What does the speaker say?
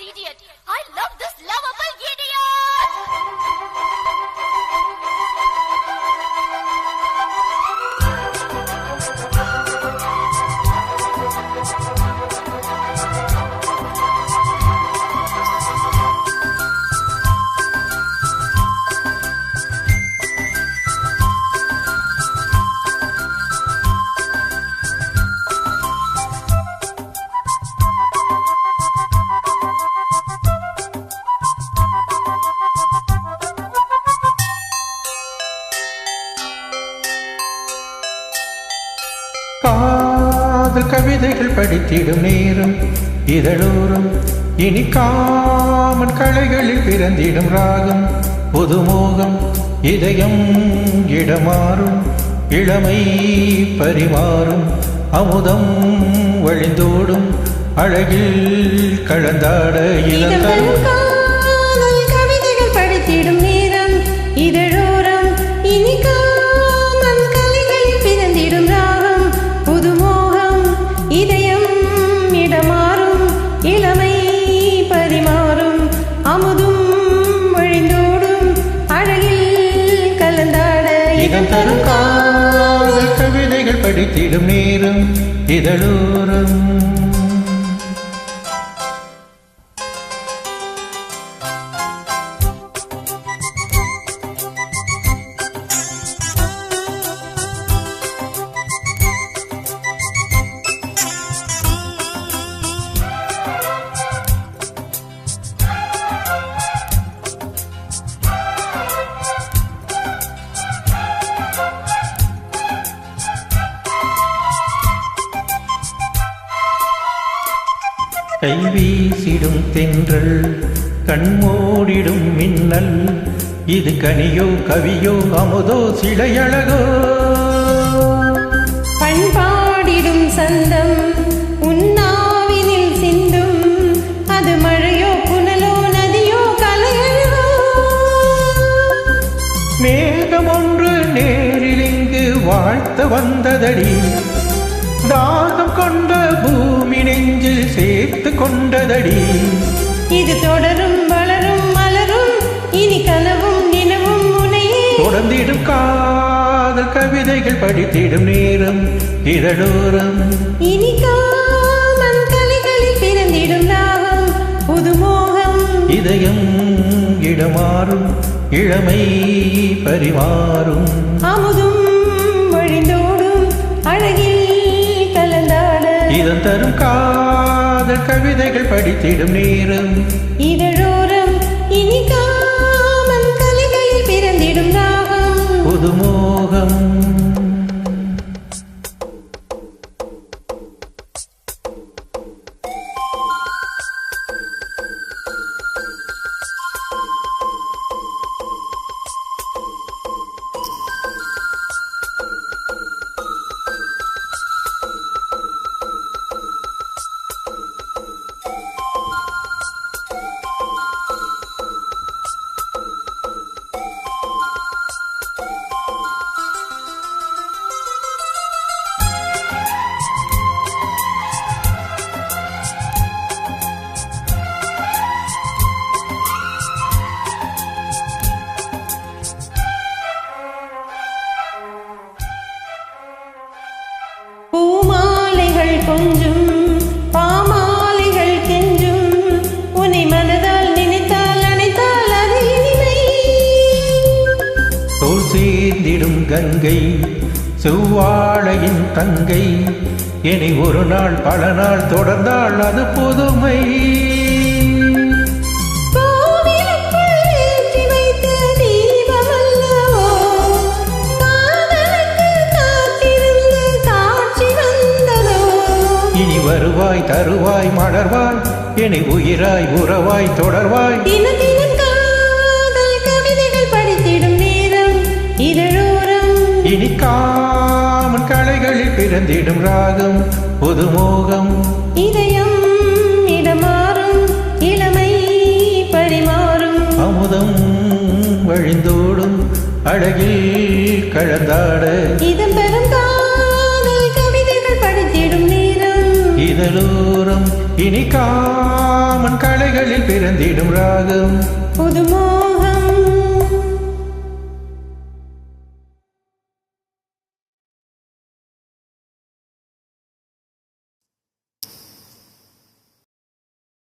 CD at காதல் கவிதைகள் படித்திடும் நேரம் இதழோரம் இனி காமன் கலைகளில் பிறந்திடும் ராகம். புதுமோகம் இதயம் இடமாறும். இளமை பரிமாறும். அமுதம் வழிந்தோடும். அழகில் கலந்தாட இளந்தரும் கவிதைகள் நீரும் இதழூரும். கைவீசிடும் தென்றல் கண்மூடிடும் மின்னல் இது கனியோ கவியோ அமுதோ சிலையழகோ. பண்பாடிடும் சந்தம் உன்னாவினில் சிந்தும் அது மழையோ புனலோ நதியோ கலையழகோ. மேகம் ஒன்று நேரில் இங்கு வாழ்த்த வந்ததடி தாகம் கொண்ட பூமி நெஞ்சில் சேர்த்து கொண்டதடி. இது தொடரும் வளரும் மலரும் இனி கனவும் நினவும் முனையே தொடர்ந்திடும் காதல் கவிதைகள் படித்திடும் நேரம் இதழோரம். இனி காமன் கலைகளில் பிறந்திடும் ராகம் புதுமோகம் இதயம் இடமாறும் இளமை பரிமாறும். அமுதும் இதன் தரும் காதல் கவிதைகள் படித்திடும் நேரம். இதழோரம் இனி காமன் கலைகளில் பிறந்திடும் ராகம் புதுமோகம் கொஞ்சும் பாமாலைகள் கெஞ்சும். உன்னை மனதால் நினைத்தால் அனைத்தால் அது இனிமை. தோல் சேர்ந்திடும் கங்கை செவ்வாழையின் தங்கை. இனி ஒரு நாள் பல நாள் தொடர்ந்தால் அது புதுமை. வருவாய் தருவாய் மலர்வாய் இனி உயிராய் உறவாய் தொடர்வாய். கவிதைகள் படித்திடும் நேரம் இதழோரம். இனி காமன் கலைகளில் பிறந்திடும் ராகம் புதுமோகம். இதயம் இடமாறும் இளமை பரிமாறும். அமுதம் வழிந்தோடும் அழகில் கலந்தாட. இனி காமன் கலைகளில் பிறந்திடும் ராகம். புதுமோக